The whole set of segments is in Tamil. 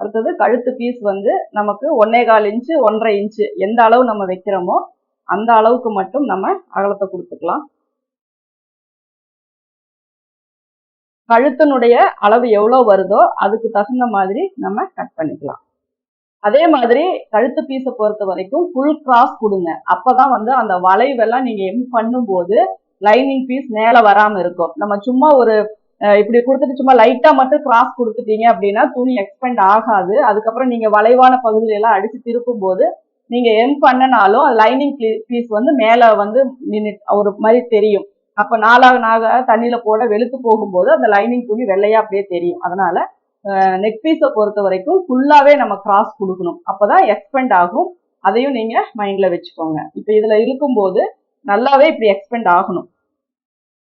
அடுத்தது கழுத்து பீஸ் வந்து நமக்கு ஒன்னே கால் இன்ச்சு ஒன்றரை இன்ச்சு எந்த அளவு நம்ம வைக்கிறோமோ அந்த அளவுக்கு மட்டும் நம்ம அகலத்தை கொடுத்துக்கலாம். கழுத்தினுடைய அளவு எவ்வளோ வருதோ அதுக்கு தகுந்த மாதிரி நம்ம கட் பண்ணிக்கலாம். அதே மாதிரி கழுத்து பீஸை பொறுத்த வரைக்கும் ஃபுல் கிராஸ் கொடுங்க. அப்பதான் வந்து அந்த வளைவெல்லாம் நீங்கள் எம் பண்ணும்போது லைனிங் பீஸ் மேலே வராமல் இருக்கும். நம்ம சும்மா ஒரு இப்படி கொடுத்துட்டு சும்மா லைட்டா மட்டும் கிராஸ் கொடுத்துட்டீங்க அப்படின்னா துணி எக்ஸ்பெண்ட் ஆகாது. அதுக்கப்புறம் நீங்க வளைவான பகுதியில எல்லாம் அடிச்சு திருப்பும் போது நீங்க எம் பண்ணனாலும் லைனிங் பீஸ் வந்து மேல வந்து நின்று ஒரு மாதிரி தெரியும். அப்ப நாளாக நாக தண்ணியில போட வெளுத்து போகும்போது அந்த லைனிங் துணி வெள்ளையா அப்படியே தெரியும். அதனால நெக் பீஸை பொறுத்த வரைக்கும் ஃபுல்லாவே நம்ம கிராஸ் கொடுக்கணும். அப்பதான் எக்ஸ்பெண்ட் ஆகும். அதையும் நீங்க மைண்ட்ல வச்சுக்கோங்க. இப்போ இதுல இருக்கும்போது நல்லாவே இப்படி எக்ஸ்பெண்ட் ஆகணும்.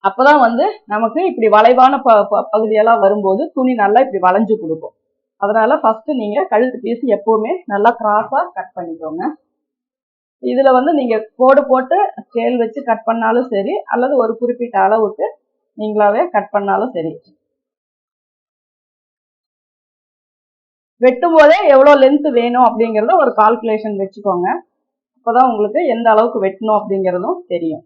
அப்போதான் வந்து நமக்கு இப்படி வளைவான ப ப- பகுதியெல்லாம் வரும்போது துணி நல்லா இப்படி வளைஞ்சு கொடுக்கும். அதனால ஃபஸ்ட்டு நீங்கள் கழுத்து பீஸ் எப்போவுமே நல்லா கிராஸாக கட் பண்ணிக்கோங்க. இதில் வந்து நீங்கள் கோடு போட்டு ஸ்கேல் வச்சு கட் பண்ணாலும் சரி அல்லது ஒரு குறிப்பிட்ட அளவுக்கு நீங்களாவே கட் பண்ணாலும் சரி. வெட்டும் போதே எவ்வளோ லென்த் வேணும் அப்படிங்கிறத ஒரு கால்குலேஷன் வச்சுக்கோங்க. அப்போதான் உங்களுக்கு எந்த அளவுக்கு வெட்டணும் அப்படிங்கிறதும் தெரியும்.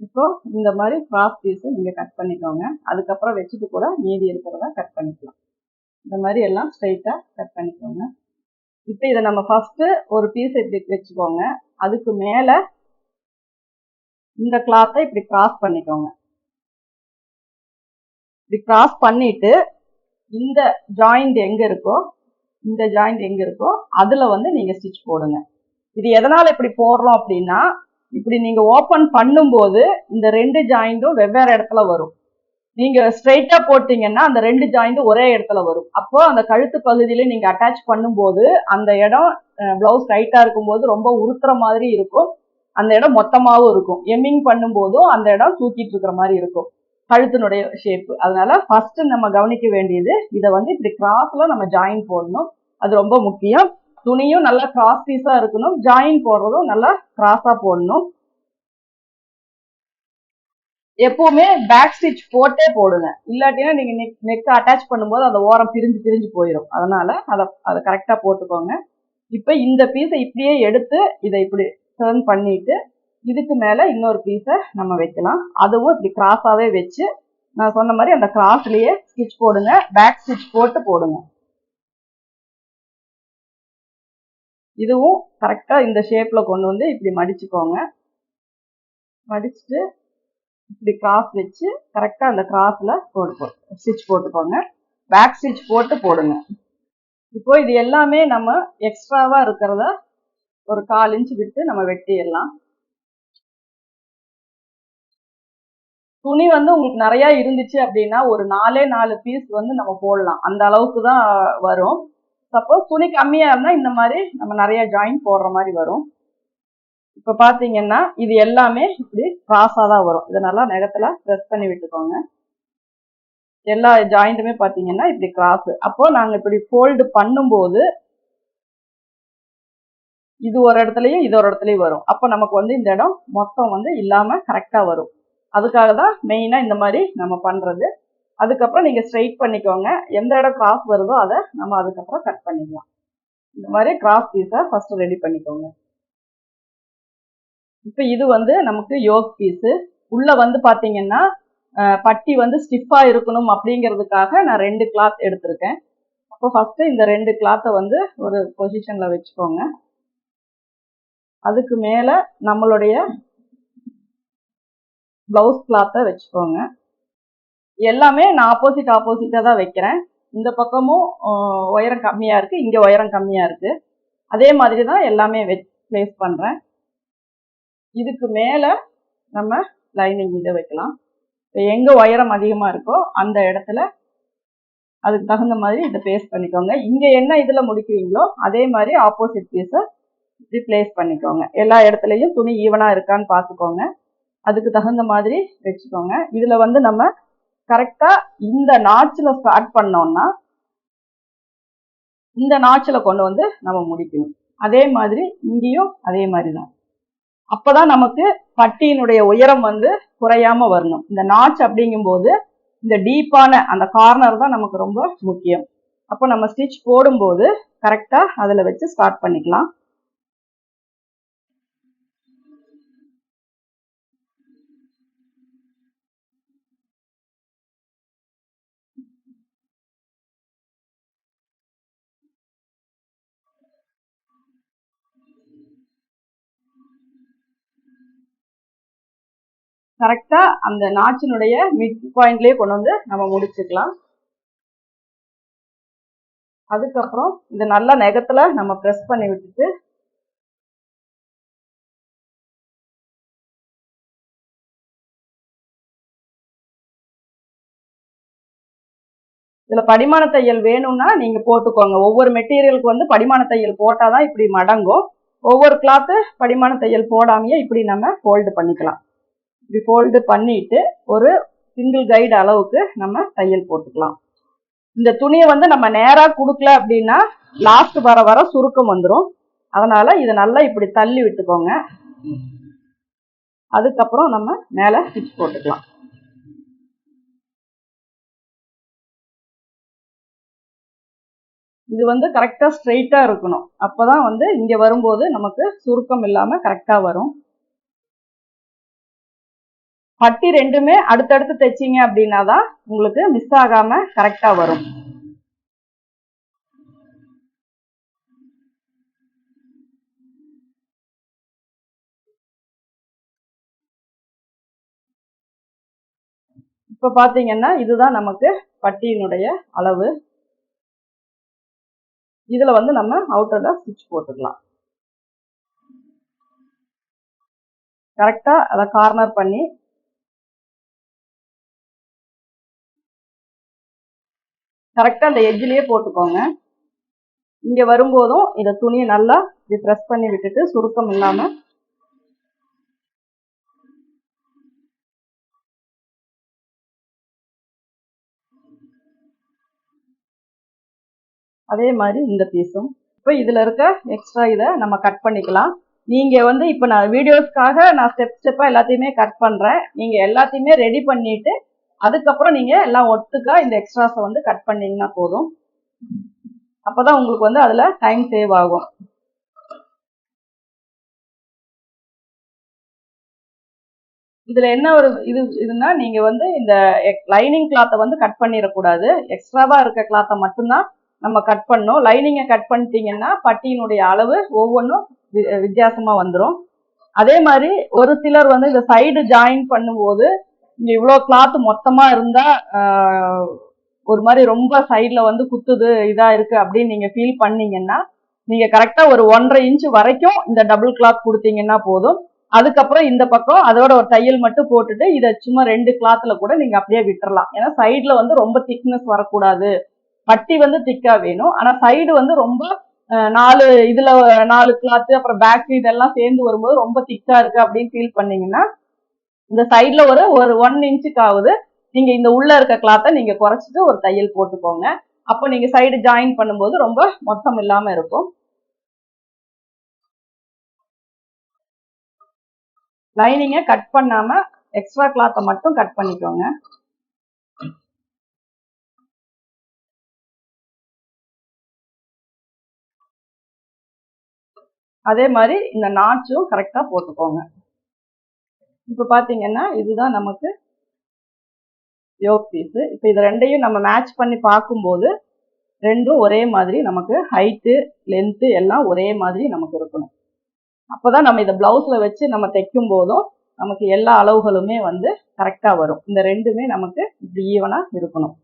இப்போ இந்த மாதிரி கிராஸ் பீஸை நீங்கள் கட் பண்ணிக்கோங்க. அதுக்கப்புறம் வச்சுட்டு கூட மீதி இருக்கிறத கட் பண்ணிக்கலாம். இந்த மாதிரி எல்லாம் ஸ்ட்ரைட்டாக கட் பண்ணிக்கோங்க. இப்போ இதை நம்ம ஃபஸ்ட்டு ஒரு பீஸ் இப்படி வச்சுக்கோங்க. அதுக்கு மேலே இந்த கிளாத்தை இப்படி கிராஸ் பண்ணிக்கோங்க. இப்படி கிராஸ் பண்ணிட்டு இந்த ஜாயிண்ட் எங்கே இருக்கோ இந்த ஜாயிண்ட் எங்கே இருக்கோ அதில் வந்து நீங்கள் ஸ்டிச் போடுங்க. இது எதனால் இப்படி போடுறோம் அப்படின்னா இப்படி நீங்க ஓப்பன் பண்ணும்போது இந்த ரெண்டு ஜாயிண்டும் வெவ்வேறு இடத்துல வரும். நீங்க ஸ்ட்ரைட்டா போட்டீங்கன்னா அந்த ரெண்டு ஜாயிண்டும் ஒரே இடத்துல வரும். அப்போ அந்த கழுத்து பகுதியில நீங்க அட்டாச் பண்ணும்போது அந்த இடம் பிளவுஸ் டைட்டா இருக்கும்போது ரொம்ப உறுத்துற மாதிரி இருக்கும். அந்த இடம் மொத்தமாகவும் இருக்கும். எம்மிங் பண்ணும்போதும் அந்த இடம் தூக்கிட்டு இருக்கிற மாதிரி இருக்கும். கழுத்தினுடைய ஷேப்பு அதனால ஃபர்ஸ்ட் நம்ம கவனிக்க வேண்டியது இதை வந்து இப்படி கிராஸ்ல நம்ம ஜாயின் போடணும். அது ரொம்ப முக்கியம். துணியும் நல்லா கிராஸ் பீஸா இருக்கணும். ஜாயின் போடுறதும் நல்லா கிராஸா போடணும். எப்பவுமே பேக் ஸ்டிச் போட்டே போடுங்க. இல்லாட்டினா நீங்க நெக் நெக் அட்டாச் பண்ணும்போது அந்த ஓரம் பிரிஞ்சு பிரிஞ்சு போயிடும் அதனால அதை அதை கரெக்டாக போட்டுக்கோங்க. இப்போ இந்த பீஸை இப்படியே எடுத்து இதை இப்படி டர்ன் பண்ணிட்டு இதுக்கு மேலே இன்னொரு பீஸை நம்ம வைக்கலாம். அதுவும் இப்படி கிராஸாகவே வச்சு நான் சொன்ன மாதிரி அந்த கிராஸ்லேயே ஸ்டிச் போடுங்க. பேக் ஸ்டிச் போட்டு போடுங்க. இதுவும் கரெக்டாக இந்த ஷேப்பில் கொண்டு வந்து இப்படி மடிச்சுக்கோங்க. மடிச்சுட்டு இப்படி கிராஸ் வச்சு கரெக்டாக அந்த கிராஸில் போட்டு ஸ்டிச் போட்டுக்கோங்க. பேக் ஸ்டிச் போட்டு போடுங்க. இப்போ இது எல்லாமே நம்ம எக்ஸ்ட்ராவாக இருக்கிறத ஒரு கால் இன்ச் விட்டு நம்ம வெட்டிடலாம். துணி வந்து உங்களுக்கு நிறையா இருந்துச்சு அப்படின்னா ஒரு நாலே நாலு பீஸ் வந்து நம்ம போடலாம். அந்த அளவுக்கு தான் வரும். சப்போஸ் துணி கம்மியா இருந்தா இந்த மாதிரி நம்ம நிறைய ஜாயின் போடுற மாதிரி வரும். இப்ப பாத்தீங்கன்னா இது எல்லாமே இப்படி கிராஸா தான் வரும். இதை நல்லா நிலத்துல ப்ரெஸ் பண்ணி விட்டுக்கோங்க. எல்லா ஜாயிண்ட்டுமே பாத்தீங்கன்னா இப்படி கிராஸ் அப்போ நாங்க இப்படி ஃபோல்டு பண்ணும்போது இது ஒரு இடத்துலயும் இது ஒரு இடத்துலயும் வரும். அப்போ நமக்கு வந்து இந்த இடம் மொத்தம் வந்து இல்லாம கரெக்டா வரும். அதுக்காக தான் மெயினா இந்த மாதிரி நம்ம பண்றது. அதுக்கப்புறம் நீங்கள் ஸ்ட்ரைட் பண்ணிக்கோங்க. எந்த இடம் கிராஸ் வருதோ அதை நம்ம அதுக்கப்புறம் கட் பண்ணிக்கலாம். இந்த மாதிரி கிராஸ் பீஸை ஃபஸ்ட்டு ரெடி பண்ணிக்கோங்க. இப்போ இது வந்து நமக்கு யோக் பீஸு உள்ளே வந்து பார்த்தீங்கன்னா பட்டி வந்து ஸ்டிஃபாக இருக்கணும் அப்படிங்கிறதுக்காக நான் ரெண்டு கிளாத் எடுத்திருக்கேன். அப்போ ஃபஸ்ட்டு இந்த ரெண்டு கிளாத்தை வந்து ஒரு பொசிஷனில் வச்சுக்கோங்க. அதுக்கு மேலே நம்மளுடைய ப்ளவுஸ் கிளாத்தை வச்சுக்கோங்க. எல்லாமே நான் ஆப்போசிட் ஆப்போசிட்டாக தான் வைக்கிறேன். இந்த பக்கமும் உயரம் கம்மியாக இருக்குது இங்கே உயரம் கம்மியாக இருக்குது அதே மாதிரி தான் எல்லாமே வை ப்ளேஸ் பண்ணுறேன் இதுக்கு மேலே நம்ம லைனிங் இதை வைக்கலாம். இப்போ எங்கே உயரம் அதிகமாக இருக்கோ அந்த இடத்துல அதுக்கு தகுந்த மாதிரி இதை பேஸ்ட் பண்ணிக்கோங்க. இங்கே என்ன இதில் முடிக்கிறீங்களோ அதே மாதிரி ஆப்போசிட் பீஸை இப்படி பிளேஸ் பண்ணிக்கோங்க. எல்லா இடத்துலையும் துணி ஈவனாக இருக்கான்னு பார்த்துக்கோங்க. அதுக்கு தகுந்த மாதிரி வச்சுக்கோங்க. இதில் வந்து நம்ம கரெக்டா இந்த நாச்சில் ஸ்டார்ட் பண்ணோம்னா இந்த நாச்சில் கொண்டு வந்து நம்ம முடிக்கணும். அதே மாதிரி இங்கேயும் அதே மாதிரி தான் அப்போதான் நமக்கு பட்டியினுடைய உயரம் வந்து குறையாம வரணும். இந்த நாச் அப்படிங்கும்போது இந்த டீப்பான அந்த கார்னர் தான் நமக்கு ரொம்ப முக்கியம். அப்போ நம்ம ஸ்டிச் போடும்போது கரெக்டாக அதில் வச்சு ஸ்டார்ட் பண்ணிக்கலாம். கரெக்டாக அந்த நாச்சினுடைய மிட் பாயிண்ட்லேயே கொண்டு வந்து நம்ம முடிச்சுக்கலாம். அதுக்கப்புறம் இது நல்லா நெகத்தில் நம்ம ப்ரெஸ் பண்ணி விட்டுட்டு இதில் படிமான தையல் வேணும்னா நீங்கள் போட்டுக்கோங்க. ஒவ்வொரு மெட்டீரியலுக்கு வந்து படிமான தையல் போட்டால் தான் இப்படி மடங்கும். ஒவ்வொரு கிளாத்து படிமான தையல் போடாமையே இப்படி நம்ம ஃபோல்டு பண்ணிக்கலாம். இப்படி ஃபோல்டு பண்ணிட்டு ஒரு சிங்கிள் கைடு அளவுக்கு நம்ம தையல் போட்டுக்கலாம். இந்த துணியை வந்து நம்ம நேராக கொடுக்கல அப்படின்னா லாஸ்ட் வர வர சுருக்கம் வந்துடும் அதனால இதை நல்லா இப்படி தள்ளி விட்டுக்கோங்க. அதுக்கப்புறம் நம்ம மேலே ஸ்டிச் போட்டுக்கலாம். இது வந்து கரெக்டாக ஸ்ட்ரெயிட்டாக இருக்கணும். அப்போ தான் வந்து இங்கே வரும்போது நமக்கு சுருக்கம் இல்லாமல் கரெக்டாக வரும். பட்டி ரெண்டுமே அடுத்தடுத்து தைச்சிங்க அப்படின்னா தான் உங்களுக்கு மிஸ் ஆகாம கரெக்டா வரும். இப்போ பார்த்தீங்கன்னா இதுதான் நமக்கு பட்டியினுடைய அளவு. இதில் வந்து நம்ம அவுட்டரில் ஸ்டிச் போட்டுக்கலாம். கரெக்டாக அதை கார்னர் பண்ணி கரெக்டாக அந்த எஜ்ஜிலேயே போட்டுக்கோங்க. இங்கே வரும்போதும் இந்த துணியை நல்லா இப்படி ப்ரெஸ் பண்ணி விட்டுட்டு சுருக்கம் இல்லாமல் அதே மாதிரி இந்த பீஸும் இப்போ இதில் இருக்க எக்ஸ்ட்ரா இதை நம்ம கட் பண்ணிக்கலாம். நீங்கள் வந்து இப்போ நான் வீடியோஸ்க்காக நான் ஸ்டெப் ஸ்டெப்பாக எல்லாத்தையுமே கட் பண்ணுறேன் நீங்கள் எல்லாத்தையுமே ரெடி பண்ணிவிட்டு அதுக்கப்புறம் நீங்க எல்லாம் ஒட்டுக்கா இந்த எக்ஸ்ட்ராஸை வந்து கட் பண்ணீங்கன்னா போதும். அப்பதான் உங்களுக்கு வந்து அதுல டைம் சேவ் ஆகும். இதுல என்ன ஒரு இது இதுன்னா நீங்க வந்து இந்த லைனிங் கிளாத்தை வந்து கட் பண்ணிடக்கூடாது. எக்ஸ்ட்ராவா இருக்க கிளாத்தை மட்டும்தான் நம்ம கட் பண்ணோம் லைனிங்கை கட் பண்ணிட்டீங்கன்னா பட்டியினுடைய அளவு ஒவ்வொன்றும் வித்தியாசமா வந்துடும் அதே மாதிரி ஒரு சிலர் வந்து இந்த சைடு ஜாயின் பண்ணும்போது இங்க இவ்வளோ கிளாத் மொத்தமா இருந்தா ஒரு மாதிரி ரொம்ப சைட்ல வந்து குத்துது இதா இருக்கு அப்படின்னு நீங்க ஃபீல் பண்ணீங்கன்னா நீங்க கரெக்டா ஒரு ஒன்றரை இன்ச் வரைக்கும் இந்த டபுள் கிளாத் கொடுத்தீங்கன்னா போதும். அதுக்கப்புறம் இந்த பக்கம் அதோட ஒரு தையல் மட்டும் போட்டுட்டு இதை சும்மா ரெண்டு கிளாத்ல கூட நீங்க அப்படியே விட்டுறலாம். ஏன்னா சைட்ல வந்து ரொம்ப திக்னஸ் வரக்கூடாது. பட்டி வந்து திக்கா வேணும். ஆனா சைடு வந்து ரொம்ப நாலு இதுல நாலு கிளாத்து அப்புறம் பேக் இதெல்லாம் சேர்ந்து வரும்போது ரொம்ப திக்கா இருக்கு அப்படின்னு ஃபீல் பண்ணீங்கன்னா இந்த சைடில் ஒரு ஒரு ஒன் இன்ச்சுக்கு ஆகுது நீங்க இந்த உள்ள இருக்க கிளாத்தை நீங்க குறைச்சிட்டு ஒரு தையல் போட்டுக்கோங்க. அப்போ நீங்க சைடு ஜாயின் பண்ணும்போது ரொம்ப மொத்தம் இல்லாம இருக்கும். லைனிங்கை கட் பண்ணாம எக்ஸ்ட்ரா கிளாத்தை மட்டும் கட் பண்ணிக்கோங்க. அதே மாதிரி இந்த நாச்சும் கரெக்டாக போட்டுக்கோங்க. இப்போ பார்த்தீங்கன்னா இதுதான் நமக்கு யோக் பீஸு இப்போ இது ரெண்டையும் நம்ம மேட்ச் பண்ணி பார்க்கும்போது ரெண்டும் ஒரே மாதிரி நமக்கு ஹைட்டு லென்த்து எல்லாம் ஒரே மாதிரி நமக்கு இருக்கணும். அப்போ தான் நம்ம இதை ப்ளவுஸில் வச்சு நம்ம தைக்கும் போதும் நமக்கு எல்லா அளவுகளுமே வந்து கரெக்டாக வரும். இந்த ரெண்டுமே நமக்கு இப்படி ஈவனாக இருக்கணும்.